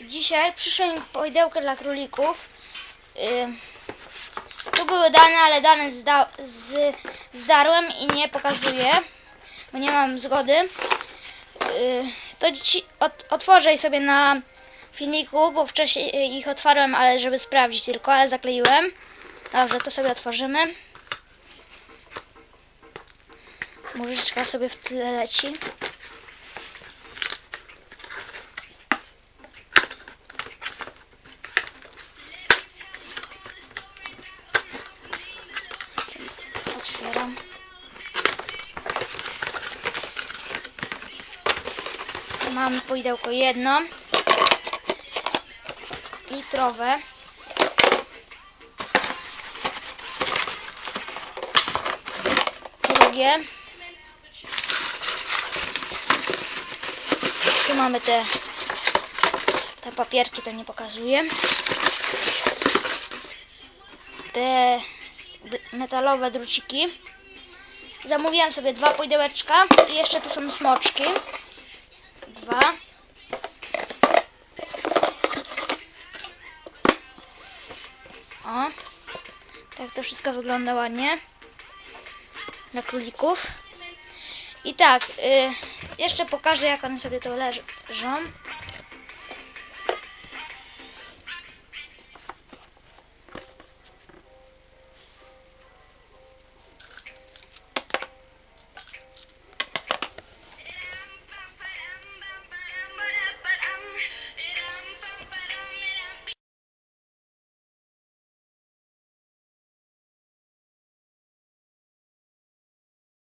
dzisiaj przyszło mi poidełkę dla królików. Y, tu były dane, ale dane zda, z, zdarłem i nie pokazuję, bo nie mam zgody. Y, to dziś ot, otworzę je sobie na filmiku, bo wcześniej ich otwarłem, ale żeby sprawdzić tylko, ale zakleiłem. Dobrze, to sobie otworzymy. Muzyczka sobie w tle leci. Tu Mamy poidełko jedno. Litrowe. Drugie. Tu mamy te, te papierki, to nie pokazuję. Te metalowe druciki. Zamówiłam sobie dwa pudełeczka i jeszcze tu są smoczki. Dwa. O. Tak to wszystko wygląda ładnie. Dla królików. I tak, y, jeszcze pokażę jak one sobie tu leżą.